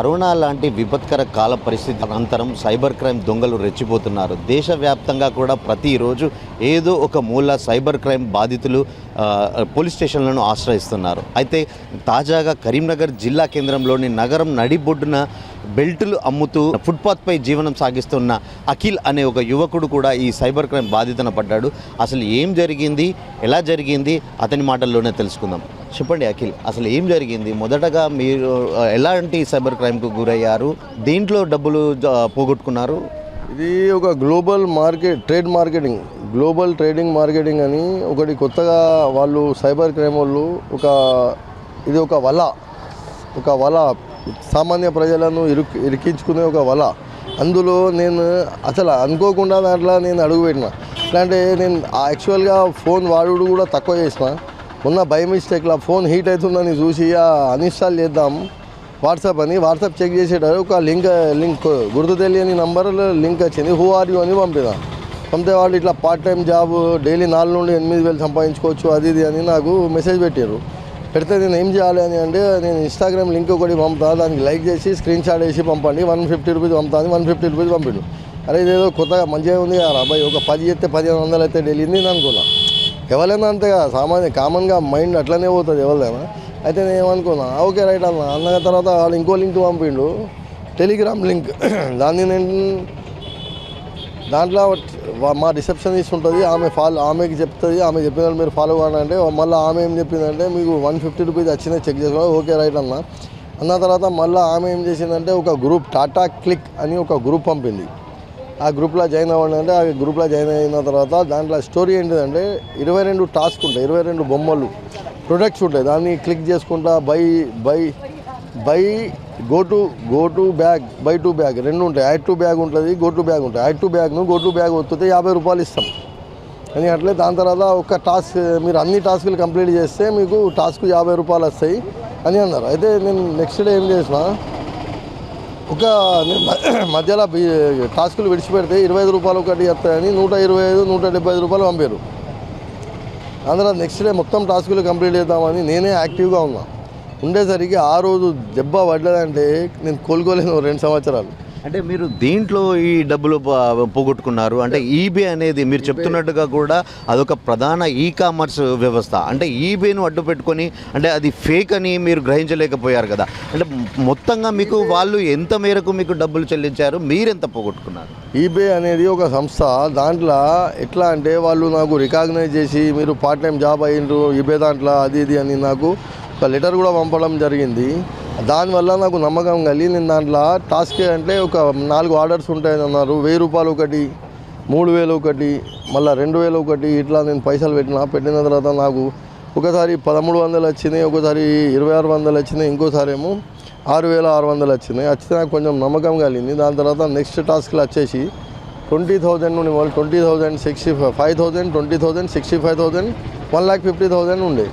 Corona లాంటి విపత్కర కాల పరిస్థితి అనంతరం సైబర్ క్రైమ్ దొంగలు రెచ్చిపోతున్నారు. దేశవ్యాప్తంగా కూడా ప్రతిరోజు ఏదో ఒక మూల సైబర్ క్రైమ్ బాధితులు పోలీస్ స్టేషన్లను ఆశ్రయిస్తున్నారు. అయితే తాజాగా కరీంనగర్ జిల్లా కేంద్రంలోని నగరం నడిబొడ్డున బెల్టులు అమ్ముతూ ఫుట్పాత్పై జీవనం సాగిస్తున్న అఖిల్ అనే ఒక యువకుడు కూడా ఈ సైబర్ క్రైమ్ బాధితన పడ్డాడు. అసలు ఏం జరిగింది? ఎలా జరిగింది? అతని మాటల్లోనే తెలుసుకుందాం. చెప్పండి అఖిల్ అసలు ఏం జరిగింది? మొదటగా మీరు ఎలాంటి సైబర్ క్రైమ్కు గురయ్యారు? దీంట్లో డబ్బులు పోగొట్టుకున్నారు? ఇది ఒక global market trade marketing. Global trading marketing అని ఒకటి కొత్తగా వాళ్ళు సైబర్ క్రైమ్ వాళ్ళు ఒక ఇది ఒక వల. ఒక వల. సామాన్య ప్రజలను ఇరుక్ ఇరికించుకునే ఒక వల. అందులో నేను అసలు అనుకోకుండా దాంట్లో నేను అడుగుపెట్టిన అంటే నేను యాక్చువల్గా ఫోన్ వాడుడు కూడా తక్కువ చేసిన. మొన్న బై మిస్టేక్లో ఫోన్ హీట్ అవుతుందని చూసి అన్ఇన్స్టాల్ చేద్దాం. వాట్సాప్ అని వాట్సాప్ చెక్ చేసేటారు ఒక లింక్ లింక్ గుర్తు తెలియని నంబర్లో లింక్ వచ్చింది. హూ ఆర్ యూ అని పంపిన. పంపితే వాళ్ళు ఇట్లా పార్ట్ టైం జాబ్ డైలీ నాలుగు నుండి ఎనిమిది వేలు సంపాదించుకోవచ్చు అది ఇది అని నాకు మెసేజ్ పెట్టారు పెడితే నేను ఏం చేయాలి అని అంటే నేను ఇన్స్టాగ్రామ్ లింక్ ఒకటి పంపుతా దానికి లైక్ చేసి స్క్రీన్ షాట్ వేసి పంపండి. వన్ ఫిఫ్టీ రూపీస్ పంపుతాను వన్ ఫిఫ్టీ రూపీస్ పంపిండు. అరే ఇదేదో కొత్తగా మంచిగా ఉంది కదా అబ్బాయి ఒక పది చేస్తే పదిహేను వందలు అయితే డైలీ నేను అనుకున్నాను ఎవరైనా అంతే కదా సామాన్య కామన్గా మైండ్ అట్లనే పోతుంది ఎవరిదైనా. అయితే నేను ఏమనుకున్నా ఓకే రైట్ అన్న అన్న తర్వాత వాళ్ళు ఇంకో లింక్ పంపిండు టెలిగ్రామ్ లింక్. దాన్ని నేను దాంట్లో మా రిసెప్షనిస్ట్ ఉంటుంది ఆమె ఫాలో ఆమెకి చెప్తుంది ఆమె చెప్పిన వాళ్ళు మీరు ఫాలో కానంటే అంటే మళ్ళీ ఆమె ఏం చెప్పిందంటే మీకు వన్ ఫిఫ్టీ రూపీస్ వచ్చిందే చెక్ చేసుకో ఓకే రైట్ అన్న. అన్న తర్వాత మళ్ళీ ఆమె ఏం చేసిందంటే ఒక గ్రూప్ టాటా క్లిక్ అని ఒక గ్రూప్ పంపింది. ఆ గ్రూప్లో జాయిన్ అవ్వండి అంటే ఆ గ్రూప్లో జాయిన్ అయిన తర్వాత దాంట్లో స్టోరీ ఏంటిదంటే ఇరవై రెండు టాస్క్ ఉంటాయి ఇరవై రెండు బొమ్మలు. ప్రొడక్ట్స్ ఉంటాయి దాన్ని క్లిక్ చేసుకుంటా buy buy buy go to go to bag buy to bag రెండు ఉంటాయి. యాడ్ టు బ్యాగ్ ఉంటుంది గో టు బ్యాగ్ ఉంటుంది యాడ్ టు బ్యాగ్ను గో టు బ్యాగ్ వస్తుంటే యాభై రూపాయలు ఇస్తాం. అని అట్లే దాని తర్వాత ఒక టాస్క్ మీరు అన్ని టాస్కులు కంప్లీట్ చేస్తే మీకు టాస్క్ యాభై రూపాయలు వస్తాయి అని అన్నారు. అయితే నేను నెక్స్ట్ డే ఏం చేసిన ఒక మ- మధ్యలో టాస్కులు విడిచిపెడితే ఇరవై ఐదు రూపాయలు ఒకటి వస్తాయని నూట ఇరవై ఐదు నూట డెబ్బై ఐదు రూపాయలు పంపారు. అందులో నెక్స్ట్ డే మొత్తం టాస్కులు కంప్లీట్ చేద్దామని నేనే యాక్టివ్గా ఉన్నా. ఉండేసరికి ఆ రోజు దెబ్బ పడలేదంటే నేను కోలుకోలేను రెండు సంవత్సరాలు. అంటే మీరు దేంట్లో ఈ డబ్బులు పోగొట్టుకున్నారు. అంటే ఈబే అనేది మీరు చెప్తున్నట్టుగా కూడా అదొక ప్రధాన ఈ కామర్స్ వ్యవస్థ. అంటే ఈబేను అడ్డు పెట్టుకొని అంటే అది ఫేక్ అని మీరు గ్రహించలేకపోయారు కదా. అంటే మొత్తంగా మీకు వాళ్ళు ఎంత మేరకు మీకు డబ్బులు చెల్లించారు మీరెంత పోగొట్టుకున్నారు? ఈబే అనేది ఒక సంస్థ. దాంట్లో ఎట్లా అంటే వాళ్ళు నాకు రికాగ్నైజ్ చేసి మీరు పార్ట్ టైం జాబ్ అయ్యిండ్రు ఈబే దాంట్లో అది ఇది అని నాకు ఒక లెటర్ కూడా పంపడం జరిగింది. దానివల్ల నాకు నమ్మకం కలిగి నేను దాంట్లో టాస్క్ అంటే ఒక నాలుగు ఆర్డర్స్ ఉంటాయని అన్నారు. వెయ్యి రూపాయలు ఒకటి మూడు వేలు ఒకటి మళ్ళీ రెండు వేలు ఒకటి ఇట్లా నేను పైసలు పెట్టిన. పెట్టిన తర్వాత నాకు ఒకసారి పదమూడు వందలు వచ్చినాయి ఒకసారి ఇరవై ఆరు వందలు వచ్చినాయి ఇంకోసారి ఏమో ఆరు వేల ఆరు వందలు వచ్చినాయి. వచ్చితే నాకు కొంచెం నమ్మకం కలిగింది. దాని తర్వాత నెక్స్ట్ టాస్క్లు వచ్చేసి ట్వంటీ థౌజండ్ నుండి వాళ్ళు twenty thousand sixty five thousand twenty thousand sixty five thousand one lakh fifty thousand ఉండే.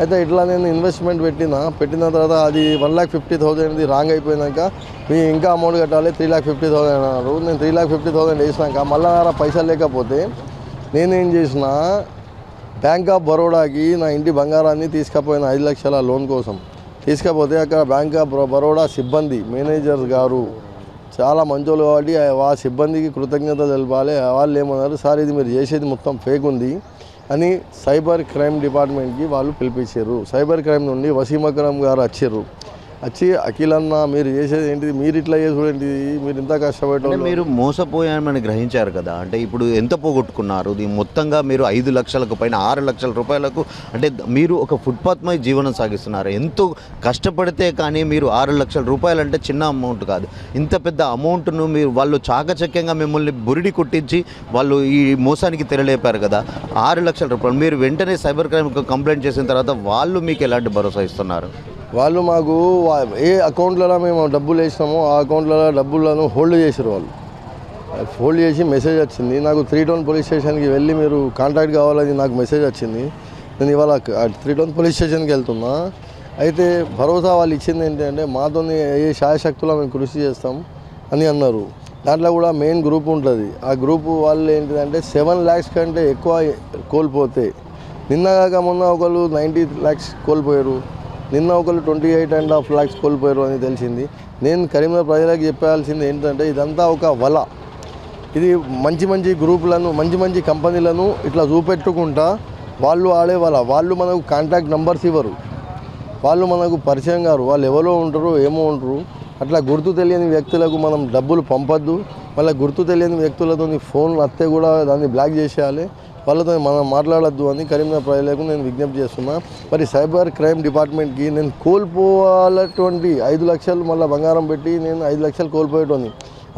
అయితే ఇట్లా నేను ఇన్వెస్ట్మెంట్ పెట్టిన. పెట్టిన తర్వాత అది వన్ ల్యాక్ ఫిఫ్టీ థౌసండ్ది రాంగ్ అయిపోయినాక మీ ఇంకా అమౌంట్ కట్టాలి త్రీ ల్యాక్ ఫిఫ్టీ థౌసండ్ అన్నారు. నేను త్రీ ల్యాక్ ఫిఫ్టీ థౌసండ్ వేసినాక మళ్ళీ నా పైసలు లేకపోతే నేనేం చేసిన బ్యాంక్ ఆఫ్ బరోడాకి నా ఇంటి బంగారాన్ని తీసుకుపోయిన ఐదు లక్షల లోన్ కోసం. తీసుకపోతే అక్కడ బ్యాంక్ ఆఫ్ బరోడా సిబ్బంది మేనేజర్ గారు చాలా మంచోళ్ళు కాబట్టి ఆ సిబ్బందికి కృతజ్ఞత తెలపాలి. వాళ్ళు ఏమన్నారు? సార్ ఇది మీరు చేసేది మొత్తం ఫేక్ ఉంది. అని సైబర్ క్రైమ్ డిపార్ట్మెంట్కి వాళ్ళు పిలిపించారు. సైబర్ క్రైమ్ నుండి వసీమకరం గారు వచ్చారు. వచ్చి అఖిల్ అన్న మీరు చేసేది ఏంటిది? మీరు ఇట్లా చేసుడు ఏంటిది? మీరు ఇంత అంటే మీరు మోసపోయామని గ్రహించారు కదా? అంటే ఇప్పుడు ఎంత పోగొట్టుకున్నారు? ఇది మొత్తంగా మీరు ఐదు లక్షలకు పైన ఆరు లక్షల రూపాయలకు అంటే మీరు ఒక ఫుట్పాత్మై జీవనం సాగిస్తున్నారు. ఎంతో కష్టపడితే కానీ మీరు ఆరు లక్షల రూపాయలు అంటే చిన్న అమౌంట్ కాదు. ఇంత పెద్ద అమౌంట్ను మీరు వాళ్ళు చాకచక్యంగా మిమ్మల్ని బురిడి కొట్టించి వాళ్ళు ఈ మోసానికి తెరలేపారు కదా? ఆరు లక్షల రూపాయలు. మీరు వెంటనే సైబర్ క్రైమ్కి కంప్లైంట్ చేసిన తర్వాత వాళ్ళు మీకు ఎలాంటి భరోసా ఇస్తున్నారు? వాళ్ళు మాకు ఏ అకౌంట్లలో మేము డబ్బులు వేసినామో ఆ అకౌంట్లలో డబ్బులను హోల్డ్ చేశారు వాళ్ళు. హోల్డ్ చేసి మెసేజ్ వచ్చింది. నాకు త్రీ టౌన్ పోలీస్ స్టేషన్కి వెళ్ళి మీరు కాంటాక్ట్ కావాలని నాకు మెసేజ్ వచ్చింది. నేను ఇవాళ త్రీ టౌన్ పోలీస్ స్టేషన్కి వెళ్తున్నా. అయితే భరోసా వాళ్ళు ఇచ్చింది ఏంటంటే మాతో ఏ శాయశక్తులు మేము కృషి చేస్తాం అని అన్నారు. దాంట్లో కూడా మెయిన్ గ్రూప్ ఉంటుంది. ఆ గ్రూప్ వాళ్ళు ఏంటిదంటే సెవెన్ ల్యాక్స్ కంటే ఎక్కువ కోల్పోతే నిన్న కాక మొన్న ఒకళ్ళు నైంటీ ల్యాక్స్ కోల్పోయారు. నిన్న ఒకళ్ళు twenty eight and half lakhs కోల్పోయారు అని తెలిసింది. నేను కరీంనగర్ ప్రజలకు చెప్పాల్సింది ఏంటంటే ఇదంతా ఒక వల. ఇది మంచి మంచి గ్రూపులను మంచి మంచి కంపెనీలను ఇట్లా చూపెట్టుకుంటా వాళ్ళు ఆడే వల. వాళ్ళు మనకు కాంటాక్ట్ నెంబర్స్ ఇవ్వరు. వాళ్ళు మనకు పరిచయం గారు వాళ్ళు ఎవరో ఉంటారు ఏమో ఉంటారు. అట్లా గుర్తు తెలియని వ్యక్తులకు మనం డబ్బులు పంపద్దు. మళ్ళీ గుర్తు తెలియని వ్యక్తులతో ఫోన్లు వస్తే కూడా దాన్ని బ్లాక్ చేసేయాలి. వాళ్ళతో మనం మాట్లాడొద్దు అని కరీంనగర్ ప్రజలకు నేను విజ్ఞప్తి చేస్తున్నా. మరి సైబర్ క్రైమ్ డిపార్ట్మెంట్కి నేను కోల్పోవాలటువంటి ఐదు లక్షలు మళ్ళీ బంగారం పెట్టి నేను ఐదు లక్షలు కోల్పోయేటోని.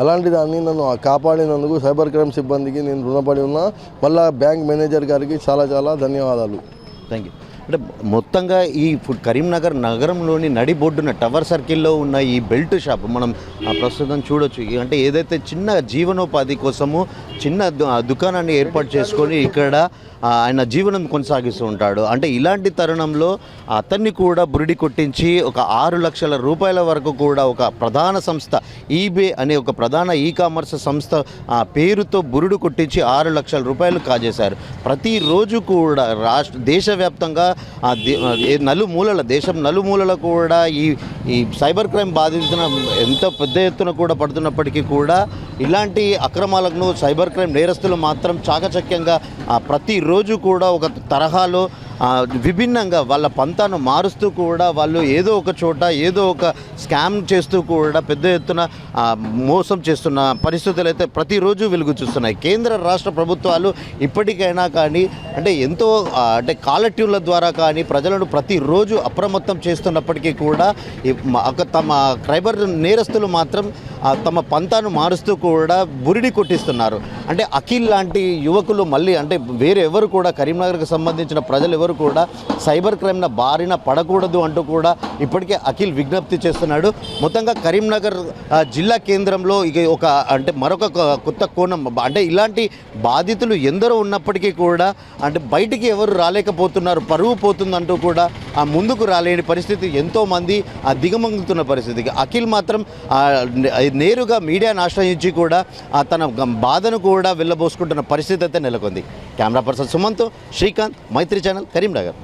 అలాంటి దాన్ని నన్ను కాపాడినందుకు సైబర్ క్రైమ్ సిబ్బందికి నేను రుణపడి ఉన్నా. మళ్ళీ బ్యాంక్ మేనేజర్ గారికి చాలా చాలా ధన్యవాదాలు. థ్యాంక్ యూ అంటే మొత్తంగా ఈ ఫుడ్ కరీంనగర్ నగరంలోని నడిబొడ్డున టవర్ సర్కిల్లో ఉన్న ఈ బెల్ట్ షాప్ మనం ప్రస్తుతం చూడొచ్చు. అంటే ఏదైతే చిన్న జీవనోపాధి కోసము చిన్న దు- దుకాణాన్ని ఏర్పాటు చేసుకొని ఇక్కడ ఆయన జీవనం కొనసాగిస్తూ ఉంటాడు. అంటే ఇలాంటి తరుణంలో అతన్ని కూడా బురిడి కొట్టించి ఒక ఆరు లక్షల రూపాయల వరకు కూడా ఒక ప్రధాన సంస్థ ఈబే అనే ఒక ప్రధాన ఈ కామర్స్ సంస్థ ఆ పేరుతో బురుడు కొట్టించి ఆరు లక్షల రూపాయలు కాజేశారు. ప్రతిరోజు కూడా రాష్ట్ర దేశవ్యాప్తంగా ఆ నలుమూలల దేశం నలుమూలల కూడా ఈ ఈ సైబర్ క్రైమ్ బాధితున ఎంత పెద్ద ఎత్తున కూడా పడుతున్నప్పటికీ కూడా ఇలాంటి అక్రమాలను సైబర్ క్రైమ్ నేరస్తులు మాత్రం చాకచక్యంగా ప్రతిరోజు కూడా ఒక తరహాలో విభిన్నంగా వాళ్ళ పంతాను మారుస్తూ కూడా వాళ్ళు ఏదో ఒక చోట ఏదో ఒక స్కామ్ చేస్తూ కూడా పెద్ద ఎత్తున మోసం చేస్తున్న పరిస్థితులు అయితే ప్రతిరోజు వెలుగు చూస్తున్నాయి. కేంద్ర రాష్ట్ర ప్రభుత్వాలు ఇప్పటికైనా కానీ అంటే ఎంతో అంటే కాలట్యూన్ల ద్వారా కానీ ప్రజలను ప్రతిరోజు అప్రమత్తం చేస్తున్నప్పటికీ కూడా ఒక తమ క్రైబర్ నేరస్తులు మాత్రం తమ పంతాను మారుస్తూ కూడా బురిడి కొట్టిస్తున్నారు. అంటే అఖిల్ లాంటి యువకులు మళ్ళీ అంటే వేరే ఎవరు కూడా కరీంనగర్కి సంబంధించిన ప్రజలు ఎవరు కూడా సైబర్ క్రైమ్న బారిన పడకూడదు అంటూ కూడా ఇప్పటికే అఖిల్ విజ్ఞప్తి చేస్తున్నాడు. మొత్తంగా కరీంనగర్ జిల్లా కేంద్రంలో ఇక ఒక అంటే మరొక కొత్త కోణం అంటే ఇలాంటి బాధితులు ఎందరో ఉన్నప్పటికీ కూడా అంటే బయటికి ఎవరు రాలేకపోతున్నారు పరువు పోతుందంటూ కూడా ఆ ముందుకు రాలేని పరిస్థితి ఎంతోమంది ఆ దిగమంగుతున్న పరిస్థితికి. అఖిల్ మాత్రం నేరుగా మీడియాను ఆశ్రయించి కూడా తన బాధను బాధను కూడా వెళ్ళబోసుకుంటున్న పరిస్థితి అయితే నెలకొంది. Camera person Sumanth Srikanth Maitri channel Karimnagar.